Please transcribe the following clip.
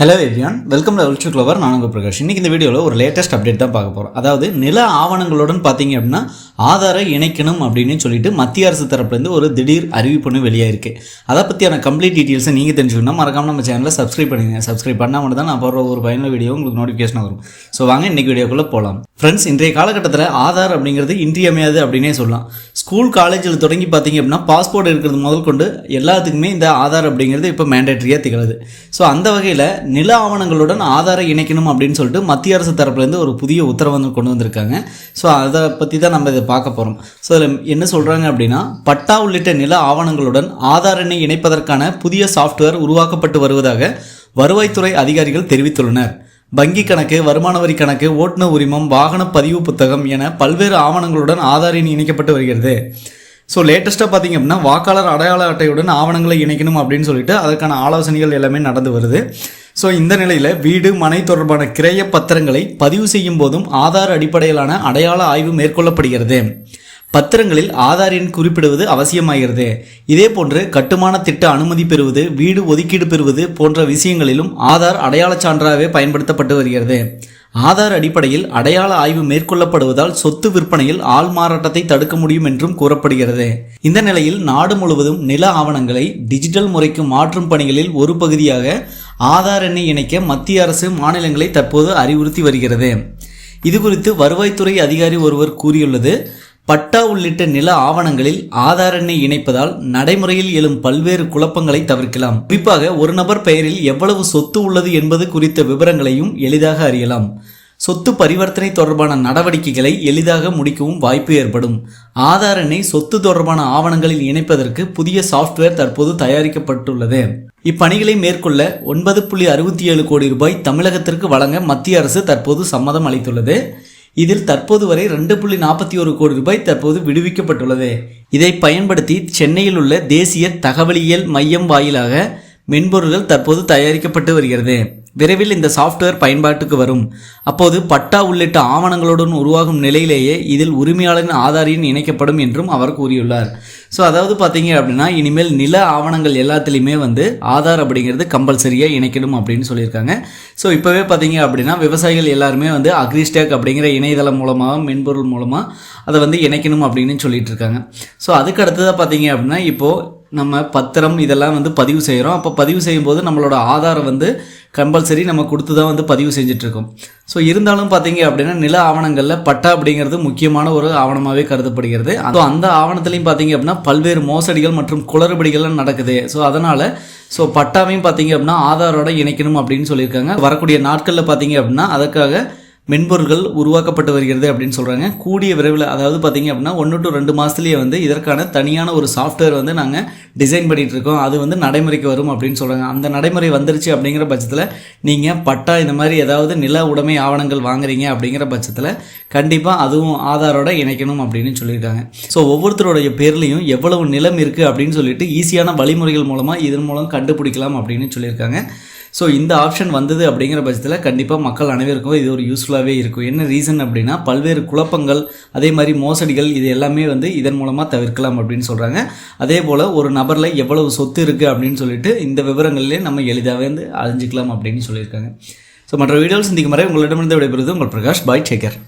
Hello everyone welcome to அல்ட்ரு clover நான் உங்கள் பிரகாஷ். இன்னைக்கு இந்த வீடியோவில் ஒரு லேட்டஸ்ட் அப்டேட் தான் பார்க்க போகிறோம் அதாவது நில ஆவணங்களுடன் பார்த்தீங்க அப்படின்னா ஆதாரை இணைக்கணும் அப்படின்னு சொல்லிட்டு மத்திய அரசு தரப்புலேருந்து ஒரு திடீர் அறிவிப்புன்னு வெளியாயிருக்கு. அதை பற்றியான கம்ப்ளீட் டீட்டெயில்ஸை நீங்கள் தெரிஞ்சுக்கணும் மறக்காம நம்ம சேனலில் சப்ஸ்கிரைப் பண்ணுங்க சப்ஸ்கிரைப் பண்ணால் மட்டும் தான் நான் போகிற ஒரு பயனுள்ள வீடியோ உங்களுக்கு நோட்டிஃபிகேஷன் வரும். ஸோ வாங்க இன்றைக்கி வீடியோக்குள்ளே போகலாம் ஃப்ரெண்ட்ஸ் இன்றைய காலகட்டத்தில் ஆதார் அப்படிங்கிறது இன்றியமையாது அப்படின்னே சொல்லலாம். ஸ்கூல் காலேஜில் தொடங்கி பார்த்தீங்க அப்படின்னா பாஸ்போர்ட் இருக்கிறது முதல் கொண்டு எல்லாத்துக்குமே இந்த ஆதார் அப்படிங்கிறது இப்போ மேண்டேட்ரியாக திகழுது. ஸோ அந்த வகையில் நில ஆவணங்களுடன் ஆதாரை இணைக்கணும் அப்படின்னு சொல்லிட்டு மத்திய அரசு தரப்புலேருந்து ஒரு புதிய உத்தரவு வந்து கொண்டு வந்திருக்காங்க. ஸோ அதை பற்றி தான் நம்ம இதை பார்க்க போகிறோம் ஸோ அதில் என்ன சொல்கிறாங்க அப்படின்னா பட்டா உள்ளிட்ட நில ஆவணங்களுடன் ஆதார் எண்ணை இணைப்பதற்கான புதிய சாஃப்ட்வேர் உருவாக்கப்பட்டு வருவதாக வருவாய்த்துறை அதிகாரிகள் தெரிவித்துள்ளனர். வங்கி கணக்கு வருமான வரி கணக்கு ஓட்டுநர் உரிமம் வாகன பதிவு புத்தகம் என பல்வேறு ஆவணங்களுடன் ஆதார் எண் இணைக்கப்பட்டு வருகிறது. ஸோ லேட்டஸ்ட்டாக பார்த்தீங்க அப்படின்னா வாக்காளர் அடையாள அட்டையுடன் ஆவணங்களை இணைக்கணும் அப்படின்னு சொல்லிட்டு அதற்கான ஆலோசனைகள் எல்லாமே நடந்து வருது. ஸோ இந்த நிலையில் வீடு மனை தொடர்பான கிரைய பத்திரங்களை பதிவு செய்யும் போதும் ஆதார் அடிப்படையிலான அடையாள ஆய்வு மேற்கொள்ளப்படுகிறது. பத்திரங்களில் ஆதார் எண் குறிப்பிடுவது அவசியமாகிறது. இதே போன்று கட்டுமான திட்ட அனுமதி பெறுவது வீடு ஒதுக்கீடு பெறுவது போன்ற விஷயங்களிலும் ஆதார் அடையாள சான்றாகவே பயன்படுத்தப்பட்டு வருகிறது. ஆதார் அடிப்படையில் அடையாள ஆய்வு மேற்கொள்ளப்படுவதால் சொத்து விற்பனையில் ஆள் மாறாட்டத்தை தடுக்க முடியும் என்றும் கூறப்படுகிறது. இந்த நிலையில் நாடு முழுவதும் நில ஆவணங்களை டிஜிட்டல் முறைக்கு மாற்றும் பணிகளில் ஒரு பகுதியாக ஆதார் எண்ணை இணைக்க மத்திய அரசு மாநிலங்களை தற்போது அறிவுறுத்தி வருகிறது. இது குறித்து வருவாய்த்துறை அதிகாரி ஒருவர் கூறியுள்ளது. பட்டா உள்ளிட்ட நில ஆவணங்களில் ஆதார் எண்ணை இணைப்பதால் நடைமுறையில் எழும் பல்வேறு குழப்பங்களை தவிர்க்கலாம். குறிப்பாக ஒரு நபர் பெயரில் எவ்வளவு சொத்து உள்ளது என்பது குறித்த விவரங்களையும் எளிதாக அறியலாம். சொத்து பரிவர்த்தனை தொடர்பான நடவடிக்கைகளை எளிதாக முடிக்கவும் வாய்ப்பு ஏற்படும். ஆதார் எண்ணை சொத்து தொடர்பான ஆவணங்களில் இணைப்பதற்கு புதிய சாஃப்ட்வேர் தற்போது தயாரிக்கப்பட்டுள்ளது. இப்பணிகளை மேற்கொள்ள ஒன்பது புள்ளி அறுபத்தி ஏழு கோடி ரூபாய் தமிழகத்திற்கு வழங்க மத்திய அரசு தற்போது சம்மதம் அளித்துள்ளது. இதில் தற்போது வரை ரெண்டு புள்ளி நாற்பத்தி ஒரு கோடி ரூபாய் தற்போது விடுவிக்கப்பட்டுள்ளது. இதை பயன்படுத்தி சென்னையில் உள்ள தேசிய தகவலியல் மையம் வாயிலாக மென்பொருள்கள் தற்போது தயாரிக்கப்பட்டு வருகிறது. விரைவில் இந்த சாஃப்ட்வேர் பயன்பாட்டுக்கு வரும். அப்போது பட்டா உள்ளிட்ட ஆவணங்களுடன் உருவாகும் நிலையிலேயே இதில் உரிமையாளரின் ஆதார் எண் இணைக்கப்படும் என்றும் அவர் கூறியுள்ளார். ஸோ அதாவது பார்த்தீங்க அப்படின்னா இனிமேல் நில ஆவணங்கள் எல்லாத்துலேயுமே வந்து ஆதார் அப்படிங்கிறது கம்பல்சரியாக இணைக்கணும் அப்படின்னு சொல்லியிருக்காங்க. ஸோ இப்போவே பார்த்தீங்க அப்படின்னா விவசாயிகள் எல்லாருமே வந்து அக்ரிஸ்டேக் அப்படிங்கிற இணையதளம் மூலமாக மென்பொருள் மூலமாக அதை வந்து இணைக்கணும் அப்படின்னு சொல்லிட்டு இருக்காங்க. ஸோ அதுக்கு அடுத்ததாக பார்த்தீங்க அப்படின்னா இப்போது நம்ம பத்திரம் இதெல்லாம் வந்து பதிவு செய்கிறோம் அப்போ பதிவு செய்யும்போது நம்மளோட ஆதாரம் வந்து கம்பல்சரி நம்ம கொடுத்து தான் வந்து பதிவு செஞ்சிட்ருக்கோம் ஸோ இருந்தாலும் பார்த்தீங்க அப்படின்னா நில ஆவணங்களில் பட்டா அப்படிங்கிறது முக்கியமான ஒரு ஆவணமாகவே கருதப்படுகிறது. ஸோ அந்த ஆவணத்துலையும் பார்த்தீங்க அப்படின்னா பல்வேறு மோசடிகள் மற்றும் குளறுபடிகள்லாம் நடக்குது. ஸோ அதனால் ஸோ பட்டாவையும் பார்த்தீங்க அப்படின்னா ஆதாரோட இணைக்கணும் அப்படின்னு சொல்லியிருக்காங்க. வரக்கூடிய நாட்களில் பார்த்தீங்க அப்படின்னா அதுக்காக மென்பொருள்கள் உருவாக்கப்பட்டு வருகிறது அப்படின்னு சொல்கிறாங்க கூடிய விரைவில் அதாவது பார்த்தீங்க அப்படின்னா ஒன்று டு ரெண்டு மாதத்துலேயே வந்து இதற்கான தனியான ஒரு சாஃப்ட்வேர் வந்து நாங்கள் டிசைன் பண்ணிகிட்டு இருக்கோம். அது வந்து நடைமுறைக்கு வரும் அப்படின்னு சொல்கிறாங்க அந்த நடைமுறை வந்துருச்சு அப்படிங்கிற பட்சத்தில் நீங்கள் பட்டா இந்த மாதிரி ஏதாவது நில உடைமை ஆவணங்கள் வாங்குறீங்க அப்படிங்கிற பட்சத்தில் கண்டிப்பாக அதுவும் ஆதாரோட இணைக்கணும் அப்படின்னு சொல்லியிருக்காங்க. ஸோ ஒவ்வொருத்தருடைய பேர்லையும் எவ்வளவு நிலம் இருக்குது அப்படின்னு சொல்லிட்டு ஈஸியான வழிமுறைகள் மூலமாக இதன் மூலம் கண்டுபிடிக்கலாம் அப்படின்னு சொல்லியிருக்காங்க. ஸோ இந்த ஆப்ஷன் வந்தது அப்படிங்கிற பட்சத்தில் கண்டிப்பாக மக்கள் அனைவருக்கும் இது ஒரு யூஸ்ஃபுல்லாகவே இருக்கும். என்ன ரீசன் அப்படின்னா பல்வேறு குழப்பங்கள் அதே மாதிரி மோசடிகள் இது எல்லாமே வந்து இதன் மூலமாக தவிர்க்கலாம் அப்படின்னு சொல்கிறாங்க அதே போல் ஒரு நபரில் எவ்வளவு சொத்து இருக்குது அப்படின்னு சொல்லிட்டு இந்த விவரங்கள்லேயே நம்ம எளிதாகவே வந்து அறிஞ்சிக்கலாம் அப்படின்னு சொல்லியிருக்காங்க. ஸோ மற்ற வீடியோஸ் சந்திக்கும் வரை உங்களிடமிருந்து விடைபெறுவது உங்கள் பிரகாஷ். பாய் டேக்கர்